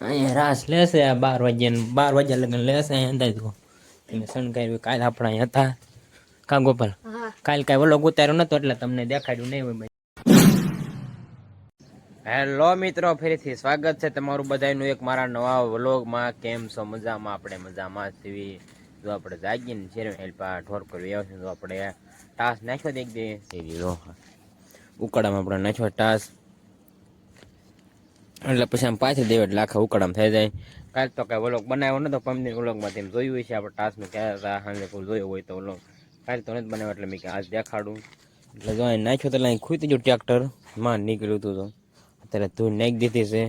અહીંયા રાસ લેશે આ બાર વાગ્યા બાર વાગ્યા લગ્ન લેશે અહીંયા અંદાજ એને શણગાર્યું કાલ આપણા અહીંયા હતા. કા ગોપાલ? કાલ કાંઈ વ્લોગ ઉતાર્યો નતો એટલે તમને દેખાડ્યું નહીં હોય હેલો મિત્રો ફરીથી સ્વાગત છે તમારું બધાનું એક મારા નવા વ્લોગમાં. કેમ છો? મજામાં? આપણે મજામાં છીએ. જો આપણે જાગીને છે હેલ્પા ઠોર કરવી આવશે તો આપણે ટાસ નાખ્યો દેખ દે. ઉકળામાં આપણે નાખ્યો ટાસ. એટલે પછી આમ પાછી દેવ એટલે આખા ઉકળામ થઈ જાય. કાલ તો કાંઈ વ્લોગ બનાવ્યો નતો પમદી વ્લોગમાં તેમ જોયું છે આપણે ટાસ્કમાં ક્યાં હતા સાંજે કોઈ જોયો હોય તો વ્લોગ કાલ તો નથી બનાવ્યો એટલે મેં આજ દેખાડું. એટલે જો અહીં નાખ્યો તો અહીં ખૂતી ગયું ટ્રેક્ટરમાં નીકળ્યું હતું તો. અત્યારે ધૂળ નાખી દીધી છે.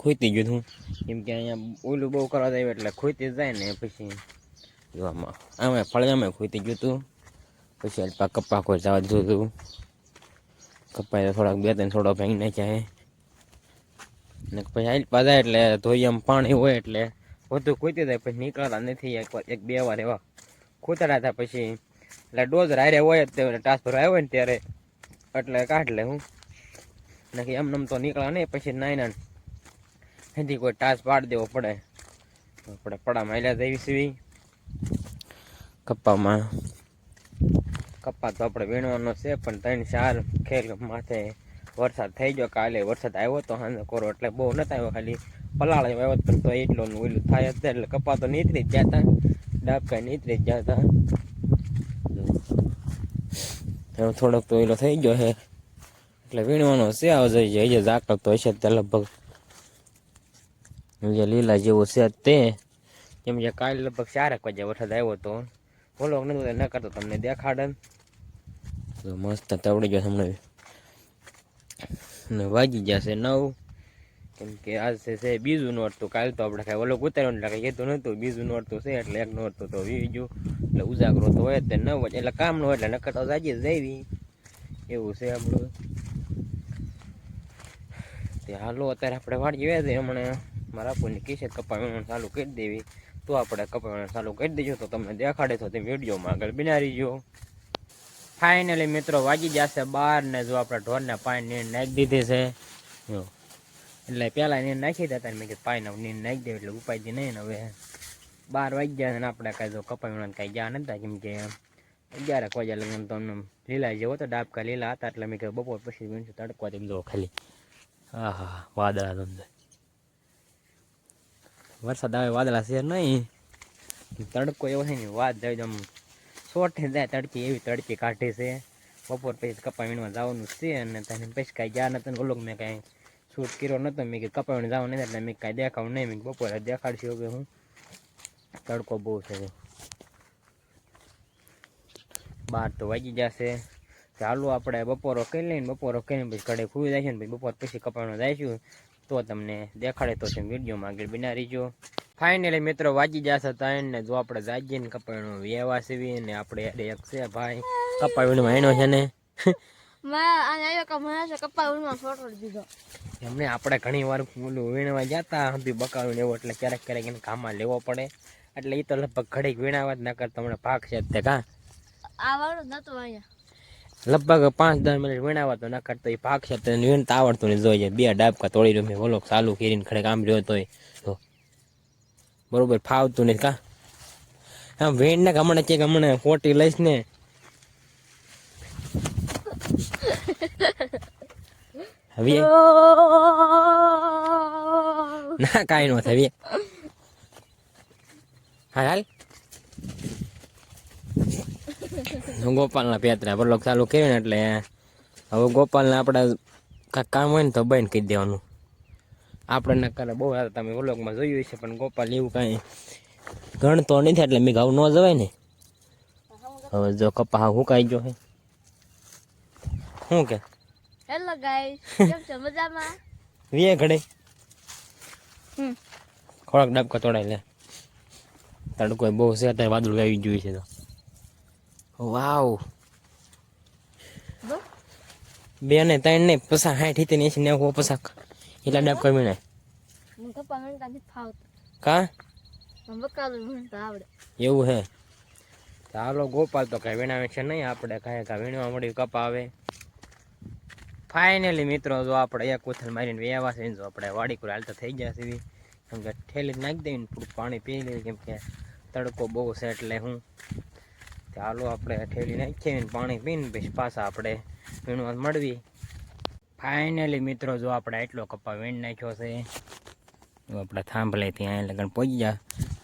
ખૂટી ગયું હતું કેમ કે અહીંયા ઓલું બહુ કરવા જાય એટલે ખૂટી જાય ને પછી. જોવામાં આમાં ફળિયામાં ખૂતી ગયું હતું પછી અલ્પા કપ્પા કોઈ જવા દીધું હતું કપ્પાએ થોડાક બે ત્રણ થોડો ભાંગી નાખ્યા ને પછી અલ્પા જાય એટલે ધોઈયામ પાણી હોય એટલે વધુ ખૂતી જાય, પછી નીકળતા નથી એક વાર, એક બે વાર એવા ખૂતરા હતા પછી, એટલે ડોઝ હારે હોય જ ટ્રાન્સફર આવ્યો ને ત્યારે, એટલે કાઢ લે હું. નક્કી એમ નમ તો નીકળ્યા નહીં, પછી નાઈ ના એથી કોઈ ટાસ પાડી દેવો પડે. આપણે પડામાં હેલ્યા દેવી સીવી કપ્પામાં. કપ્પા તો આપણે વીણવાનો છે, પણ ત્રણ ચાર ખેલ માથે વરસાદ થઈ ગયો કાલે વરસાદ આવ્યો તો હાને કોરો એટલે બહુ નતા આવ્યો ખાલી પલાળ આવ્યો પણ તો એટલો ઓલું થાય જ એટલે કપા તો નીતરી જ જતા, ડાબકા નીતરી જ જતા. હતા થોડોક તો એલો થઈ ગયો છે, એટલે વીણવાનો છે આવો જોઈએ હજી ઝાકળ તો હશે તે લગભગ. જે લીલા જેવું છે તે. કેમ કે કાલે લગભગ ચારક વાગે વરસાદ આવ્યો તો. બોલો ન કરતો તમને દેખાડે. મસ્ત તવડી ગયો હમણાં. ને વાગી જશે નવ. કેમ કે આજ છે બીજું બીજું તો કાલ તો આપણે કાંઈ ઓલો ઉતાર્યો એટલે કાંઈ કીધું નહોતું. બીજું નોરતું છે એટલે એક નોટ તો ગયું. એટલે ઉજાગરો તો હોય તે નવ એટલે કામ ન એટલે નકર તો જાજી જ જઈવી. એવું છે આપણું. તે હાલો, અત્યારે આપણે વાળી ગયા છે હમણાં મારા આપણને કીશે કપા વીણવાનું ચાલુ કરી દેવી. તો આપણે કપા ચાલુ કરી દેજો. તો તમને દેખાડે તો તે વિડીયોમાં આગળ બિનારી જો ફાઇનલી મિત્રો વાગી જશે બાર ને જો આપણે ઢોરને પાણી નીર નાખી દીધી છે. એટલે પહેલાં નીર નાખી દેતા મેં કીધું પાણી નીર નાખી દે એટલે ઉપાયથી નહીં હવે. બાર વાગી ગયા ને આપણે કાંઈ જો કપાઈ વીણવાનું કાંઈ ગયા નતા કેમ કે અગિયારક વાગ્યા લગ્ન તો અમને લીલા જેવો તો ડાબકા લીલા હતા એટલે મેં કીધું બપોર પછી વીણશું, તડકો તેમ જો ખાલી. હા હા વાદળા ધંધે વરસાદ આવે વાદળા છે નહીં. તડકો એવો છે ને વાત જાય આમ સોઠે જાય, તડકી એવી તડકી કાઢી છે. બપોર પછી કપા જવાનું છે અને તને પછી કાંઈ ગયા નતું ઓલો મેં કાંઈ શૂટ કર્યો નતો મેં કે કપા વીણ જવાનું નહીં એટલે મેં કાંઈ દેખાવું નહીં. મેં બપોરે દેખાડશું કે હું. તડકો બહુ છે. બાર તો વાગી જશે. ચાલો આપણે બપોરો કરી લઈને, બપોરો કરીને પછી કડે ખુલી જાય છે ને પછી બપોર પછી કપાણો છું તો તમને દેખાડે તો છે વિડીયોમાં આગળ બિના રહીજો. ફાઇનલી મિત્રો વાગી જશે ત્રણ ને જો આપણે જાગીએ ને કપાણો વેવા સીવી ને આપણે એક છે ભાઈ. કપાવીણમાં એનો છે ને. એમને આપણે ઘણી વાર ઓલું વીણવા જતા હંપી બકાવું ને એવું એટલે ક્યારેક ક્યારેક એને કામમાં લેવો પડે. એટલે એ તો લગભગ ઘડીક વીણાવા જ ન કરતા તમને ભાગ છે તે કાં. લગભગ પાંચ દસ મિનિટ વીણાવા તો ના કરતો એ ભાગ છે તો. વીણતા આવડતું ને જોઈએ. બે ડાબકા તોડી રહ્યો મેં ઓલો ચાલુ કરીને ખડે કામ રહ્યો તોય. તો બરોબર, ફાવતું નહીં કા? આમ વીણ ને હમણાં કે હમણાં ખોટી લઈશ ને. હવે ના, કાંઈ નો થાય હા, હાલ. ગોપાલના પેતરા પર ચાલુ કર્યું ને એટલે હવે ગોપાલને આપણા કાંઈક કામ હોય ને તો બહેન કહી દેવાનું. આપણે કાલે બહુ હારા તમે વ્લોગમાં જોયું છે પણ ગોપાલ એવું કાંઈ ગણતો નથી એટલે મેં ઘઉં ન જવાય ને. હવે જો કપા હુકાઈ ગયો હે. શું કે? હેલો ગાઈસ કેમ છો? મજામાં? વીએ ઘડે હમ. ખોરાક ડાબકા તોડાય લે. તડકો બહુ છે અત્યારે વાદળું આવી ગયું છે તો. વાવ. બો. ને ત્રણ ને પસા હાઠ ને એસી નેવું પસા એટલા ડાબકા વીણે મને કપ્પા વીણતા નથી ફાવતું. કા? મને વીણતા આવડે. એવું હે? ચાલો ગોપાલ તો કાંઈ વીણાવે છે નહીં આપણે કાંઈ કાંઈ વીણવા મળી કપા આવે. ફાઇનલી મિત્રો જો આપણે એક કોથલ મારીને વ્યાવા છે જો આપણે વાડી પર હાલતા થઈ ગયા છે કેમ કે ઠેલી નાખી દઈને થોડું પાણી પી લઈએ કેમ કે તડકો બહુ છે એટલે હું. ચાલો આપણે ઠેલી નાખીએ ને પાણી પીને પછી પાછા આપણે વીણવા મળવી. ફાઇનલી મિત્રો, જો આપણે એટલો કપા વીણ નાખ્યો છે આપણે થાંભલેથી અહીં લગન પહોંચી ગયા.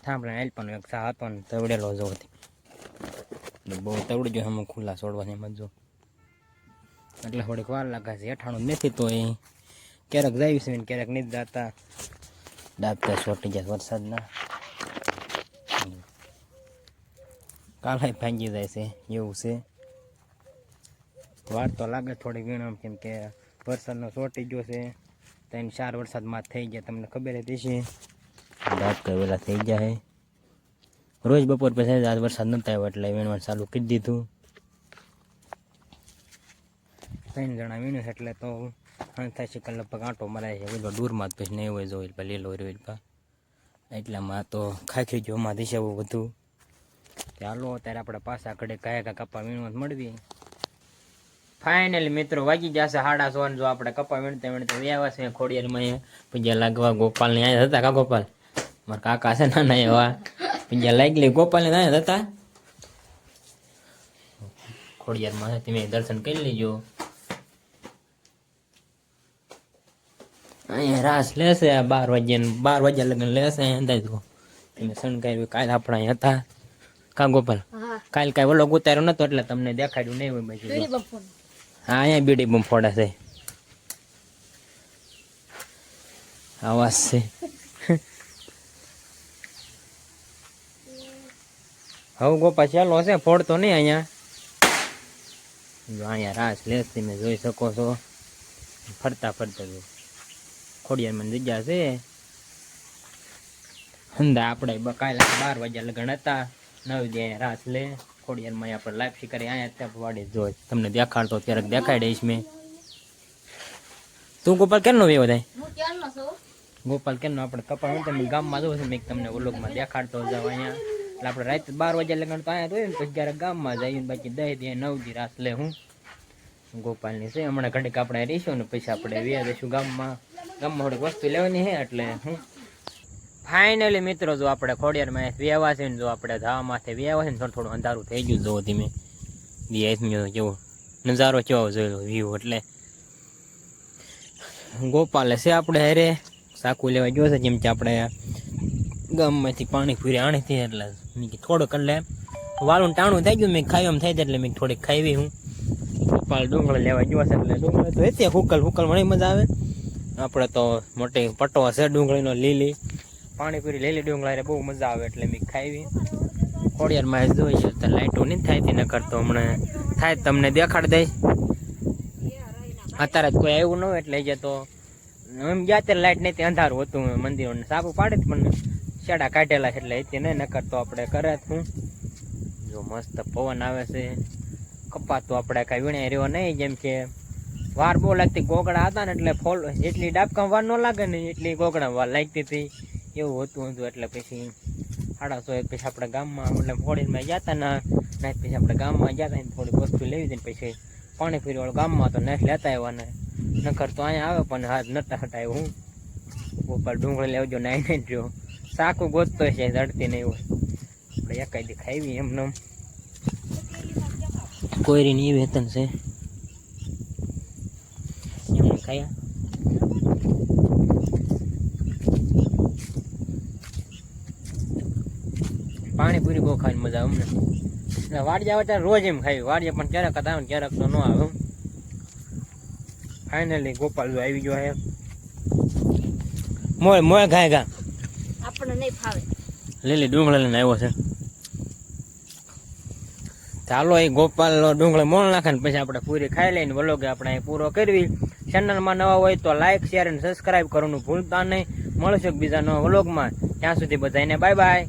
થાંભલે આવેલ પણ એક સા હતો ને તવડેલો જો બહુ તવડી ગયો અમુક ખુલ્લા છોડવાની એમ એટલે થોડીક વાર લાગે છે, હેઠાણું નથી તો એ ક્યારેક જાય છે ક્યારેક નથી જતા. દાબતા છોટી જાય વરસાદના. કાલે ભાંગી જાય છે, એવું છે. વાર તો લાગે થોડી વીણમ કેમ કે વરસાદનો ચોટી ગયો છે. ત્રણ ચાર વરસાદમાં થઈ ગયા, તમને ખબર હતી છે રાત તો વહેલા થઈ ગયા છે. રોજ બપોર પછી આજ વરસાદ નતા આવ્યો, એટલે વીણવાનું ચાલુ કરી દીધું. ત્રણ જણા વીણ્યું છે, એટલે તો થાય છે લગભગ આંટો મરાય છે. બધો દૂરમાં પછી નહીં હોય જોઈ પા લીલો રહ્યો પા એટલામાં તો ખાખી જોમાં દિશે દિશાવું બધું. ચાલો, અત્યારે આપણે પાછા કડે કયા કયા કપા વીણવા મળવી ફાઇનલી મિત્રો વાગી જશે સાડા સો જો આપણે કપા વીણતા વીણતા વ્યાવા છે ખોડિયારમાં પૂજા લાગવા ગોપાલ ને આયા હતા કા ગોપાલ? મારા કાકા છે નાના એવા. પૂજા લાગલી ગોપાલ ને આયા હતા? ખોડિયારમાં તમે દર્શન કરી લેજો. અહીંયા રાસ લેશે બાર વાગ્યા બાર વાગ્યા લગ્ન લેશે અહીંયા અંદાજ તમે શણગાર્યું કાલ આપણે અહીંયા હતા. કા ગોપાલ? કાલ કાંઈ ઓલો ઉતાર્યો નતો એટલે તમને દેખાડ્યું નહીં હોય બાજુ હા, અહીંયા બીડી બમ ફોડા છે. આવાજ છે. હવે ગોપા, ચાલો છે ફોડતો નહીં અહીંયા. જો અહીંયા રાસ લેસ તમે જોઈ શકો છો. ફરતા ફરતા જો. ખોડિયારમાં જગ્યા છે. હંદા આપણે બકાયેલા બાર વાગ્યા લગન હતા. નવ દે રાસ લે. ખોડિયારમાં આપણે લાઈફ શીખરી અહીંયા ત્યાં વાડી જોઈ તમને દેખાડતો ક્યારેક દેખાડીશ મેં તું ગોપાલ કેમનો વ્યવ થાય? હું ક્યારનો છું? ગોપાલ કેમનો આપણે કપા હું તમે ગામમાં જોઉં છું મેં તમને ઓલોકમાં દેખાડતો જાવ અહીંયા. એટલે આપણે રાતે બાર વાગ્યા લગન તો અહીંયા જોઈએ ને પછી ક્યારેક ગામમાં જઈએ ને બાકી દઈ દે નવ દી રાસ લે હું. ગોપાલની છે હમણાં ઘડીક આપણે રહીશું ને પછી આપણે વ્યા દઈશું ગામમાં. ગામમાં થોડીક વસ્તુ લેવાની છે એટલે હું ફાઇનલી મિત્રો, જો આપણે ખોડિયારમાં વ્યાવા છે ને, જો આપણે ધાવામાંથી વ્યાવા છે ને, થોડું થોડું અંધારું થઈ ગયું જો ધીમે. દી જેવો નજારો કેવો જોયેલો વ્યૂ એટલે. ગોપાલે છે આપણે અરે સાકુ લેવા ગયો છે, જેમ કે આપણે ગામમાંથી પાણી પૂરી આણી થઈ એટલે મેં થોડુંક એટલે વાળું ટાણું થઈ ગયું, મેં ખાવા એમ થઈ જાય, એટલે મેં થોડીક ખાવી હું. ગોપાલ ડુંગળ લેવા ગયો છે, એટલે ડુંગળી તો એ હુકલ હુકલ મને મજા આવે. આપણે તો મોટી પટો છે, ડુંગળીનો લીલી. પાણીપુરી લીલી ડુંગળી બહુ મજા આવે એટલે મેં ખાવી ખોડિયારમાં જોઈએ તો લાઇટો નહીં થાય તે ન કરતો હમણાં થાય તમને દેખાડ દઈશ. અત્યારે કોઈ આવ્યું ન હોય એટલે જે તો એમ ગયા ત્યારે લાઇટ નહીં તે અંધારું હતું મંદિરો સાબુ પાડે પણ શેડા કાઢેલા છે એટલે એથી નહીં ન કરતો આપણે કરે હું. જો મસ્ત પવન આવે છે. કપા તો આપણે કાંઈ વીણે રહ્યો નહીં, જેમ કે વાર બહુ લાગતી ગોગડા હતા ને એટલે ફોલ, એટલી ડાબકા વાર ન લાગે ને, એટલી ગોગડા વાર લાગતી હતી. એવું હતું હતું એટલે પછી સાડા સો પછી આપણા ગામમાં ફોડીમાં ગયા હતા ને નાઈટ પછી આપણે ગામમાં ગયા હતા ને, થોડીક વસ્તુ લેવી હતી પછી પાણી ફરી વાળું ગામમાં તો નાઈટ લેતા આવ્યા ને. નકર તો અહીંયા આવે પણ હાથ નતા હટાવ્યો હું. ઉપર ડુંગળી લેવજો નાઈ નાઈ જો સાકું ગોતતો છે જડતી નહીં હોય આપણે એકાદી ખાવી એમને એમ. કોયરીની ઈ વેતન છે. એમને ખાયા. પાણીપુરી બહુ ખાવાની મજા આવે અમને. વાડિયા આવે ત્યારે રોજ એમ ખાવી વાડિયા પણ ક્યારેક હતા ક્યારેક તો ન આવે ફાઇનલી ગોપાલ આવી ગયો હે. મોય મોય ખાય ગા. આપણને નહીં ફાવે. લીલી ડુંગળા લઈને આવ્યો છે. ચાલો એ ગોપાલ ડુંગળી મોણ નાખે ને પછી આપણે પૂરી ખાઈ લઈને વલોગે આપણે અહીં પૂરો કરવી. ચેનલમાં નવા હોય તો લાઈક શેર અને સબસ્ક્રાઇબ કરવાનું ભૂલતા નહીં. મળશે બીજા નવા વ્લોગમાં. ત્યાં સુધી બધાને બાય બાય